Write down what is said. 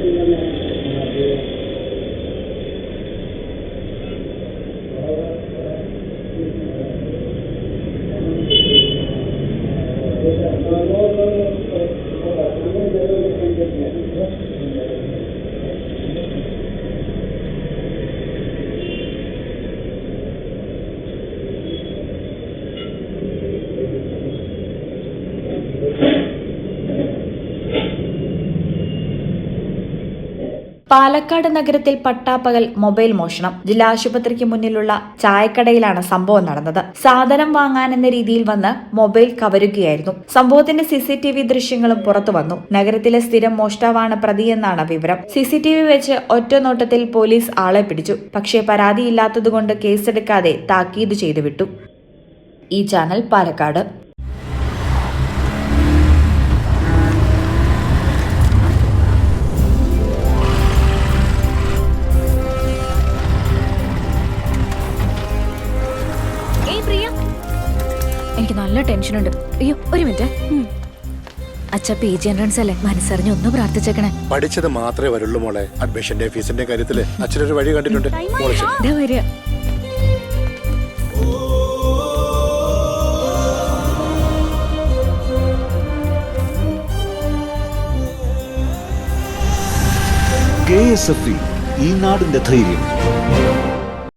in the land. Palakkad നഗരത്തിൽ പട്ടാപ്പകൽ mobile മോഷണം. ജില്ലാ ആശുപത്രിക്ക് മുന്നിലുള്ള ചായക്കടയിലാണ് സംഭവം നടന്നത്. സാധനം വാങ്ങാനെന്ന രീതിയിൽ വന്ന് മൊബൈൽ കവരുകയായിരുന്നു. സംഭവത്തിന്റെ സിസിടിവി ദൃശ്യങ്ങളും പുറത്തു വന്നു. നഗരത്തിലെ സ്ഥിരം മോഷ്ടാവാണ് പ്രതിയെന്നാണ് വിവരം. സിസിടിവി വെച്ച് ഒറ്റനോട്ടത്തിൽ പോലീസ് ആളെ പിടിച്ചു. പക്ഷേ പരാതിയില്ലാത്തതുകൊണ്ട് കേസെടുക്കാതെ താക്കീത് ചെയ്തു വിട്ടു ഈ ചാനൽ പാലക്കാട്. എനിക്ക് നല്ല ടെൻഷൻ ഉണ്ട്. അയ്യോ ഒരു മിനിറ്റ് അച്ഛ പി ജി എൻട്രൻസ് അല്ലേ? മനസ്സറിഞ്ഞ് ഒന്ന് പ്രാർത്ഥിച്ചേക്കണേ. പഠിച്ചത് മാത്രമേ വരുള്ളൂ മോളെ. അഡ്മിഷന്റെ ഫീസിന്റെ കാര്യത്തിൽ അച്ഛനൊരു വഴി കണ്ടിട്ടുണ്ട്. വരിക? കെ എസ് എഫ് ഈ നാടിന്റെ ധൈര്യം.